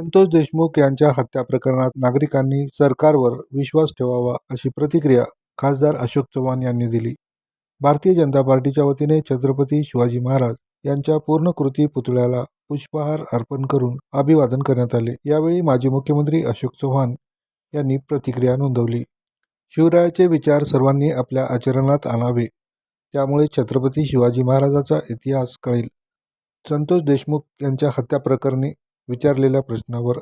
संतोष देशमुख यांच्या हत्या प्रकरणात नागरिकांनी सरकारवर विश्वास ठेवावा अशी प्रतिक्रिया खासदार अशोक चव्हाण यांनी दिली. भारतीय जनता पार्टीच्या वतीने छत्रपती शिवाजी महाराज यांच्या पूर्णकृती पुतळ्याला पुष्पहार अर्पण करून अभिवादन करण्यात आले. यावेळी माजी मुख्यमंत्री अशोक चव्हाण यांनी प्रतिक्रिया नोंदवली. शिवरायाचे विचार सर्वांनी आपल्या आचरणात आणावे त्यामुळे छत्रपती शिवाजी महाराजाचा इतिहास कळेल. संतोष देशमुख यांच्या हत्या प्रकरणी विचारलेल्या प्रश्नावर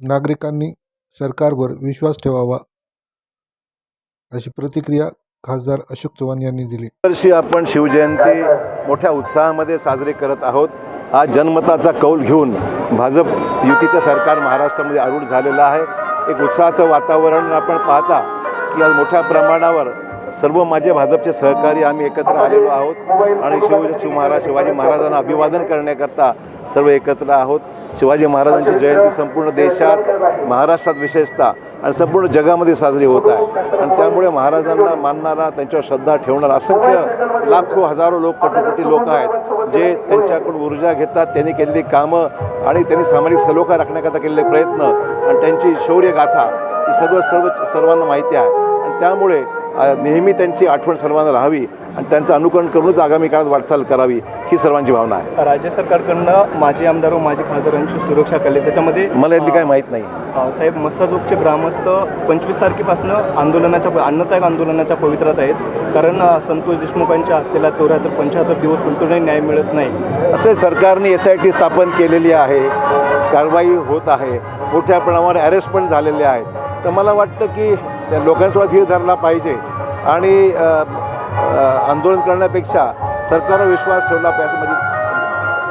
नागरिकांनी सरकारवर विश्वास ठेवावा अशी प्रतिक्रिया खासदार अशोक चव्हाण यांनी दिली. वर्षी आपण शिवजयंती मोठ्या उत्साहामध्ये साजरी करत आहोत. आज जनमताचा कौल घेऊन भाजप युतीचं सरकार महाराष्ट्रामध्ये आरूढ झालेलं आहे. एक उत्साहाचं वातावरण आपण पाहता की आज मोठ्या प्रमाणावर सर्व माझे भाजपचे सहकारी आम्ही एकत्र आलेलो आहोत. आणि शिव शिव महाराज शिवाजी महाराजांना अभिवादन करण्याकरता सर्व एकत्र आहोत. शिवाजी महाराजांची जयंती संपूर्ण देशात महाराष्ट्रात विशेषतः आणि संपूर्ण जगामध्ये साजरी होत आहे. आणि त्यामुळे महाराजांना मानणारा त्यांच्यावर श्रद्धा ठेवणारा असंख्य लाखो हजारो लोक कोटी लोक आहेत. जे त्यांच्याकडून ऊर्जा घेतात त्यांनी केलेली कामं आणि त्यांनी सामाजिक सलोखा राखण्याकरता केलेले प्रयत्न आणि त्यांची शौर्यगाथा ही सर्व सर्व सर्वांना माहिती आहे. आणि त्यामुळे नेहमी त्यांची आठवण सर्वांना राहावी आणि त्यांचं अनुकरण करूनच आगामी काळात वाटचाल करावी ही सर्वांची भावना आहे. राज्य सरकारकडनं माजी आमदार व माजी खासदारांची सुरक्षा केली. त्याच्यामध्ये मला यातली काय माहीत नाही. साहेब मस्साजोगचे ग्रामस्थ पंचवीस तारखेपासून आंदोलनाच्या अन्नत्याग आंदोलनाच्या पवित्रात आहेत. कारण संतोष देशमुखांच्या हत्येला चौऱ्याहत्तर पंच्याहत्तर दिवस उलटूनही न्याय मिळत नाही. असे सरकारने एस आय टी स्थापन केलेली आहे. कारवाई होत आहे. मोठ्या प्रमाणावर अरेस्ट पण झालेले आहेत. तर मला वाटतं की त्या लोकांनी थोडा धीर धरला पाहिजे. आणि आंदोलन करण्यापेक्षा सरकारवर विश्वास ठेवला पाहिजे असं